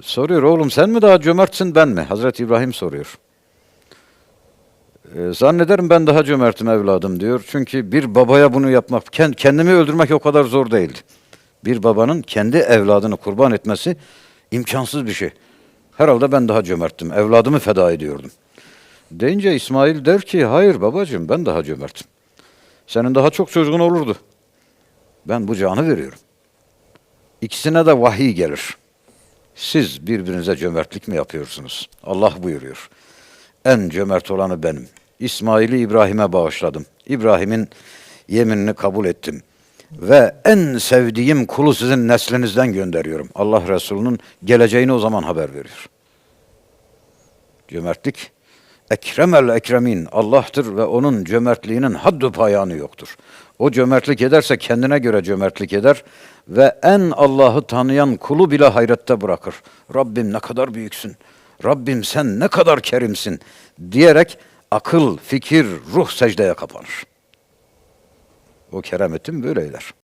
Soruyor oğlum sen mi daha cömertsin ben mi? Hazreti İbrahim soruyor. Ee, zannederim ben daha cömertim evladım diyor. Çünkü bir babaya bunu yapmak, kend- kendimi öldürmek o kadar zor değildi. Bir babanın kendi evladını kurban etmesi imkansız bir şey. Herhalde ben daha cömerttim. Evladımı feda ediyordum. Deyince İsmail der ki hayır babacığım ben daha cömertim. Senin daha çok çocuğun olurdu. Ben bu canı veriyorum. İkisine de vahiy gelir. Siz birbirinize cömertlik mi yapıyorsunuz? Allah buyuruyor. En cömert olanı benim. İsmail'i İbrahim'e bağışladım. İbrahim'in yeminini kabul ettim. Ve en sevdiğim kulu sizin neslinizden gönderiyorum. Allah Resulü'nün geleceğini o zaman haber veriyor. Cömertlik ekremel ekremin Allah'tır ve onun cömertliğinin haddu payanı yoktur. O cömertlik ederse kendine göre cömertlik eder ve en Allah'ı tanıyan kulu bile hayrette bırakır. Rabbim ne kadar büyüksün. Rabbim sen ne kadar kerimsin diyerek akıl, fikir, ruh secdeye kapanır. O kerametin böyleyler.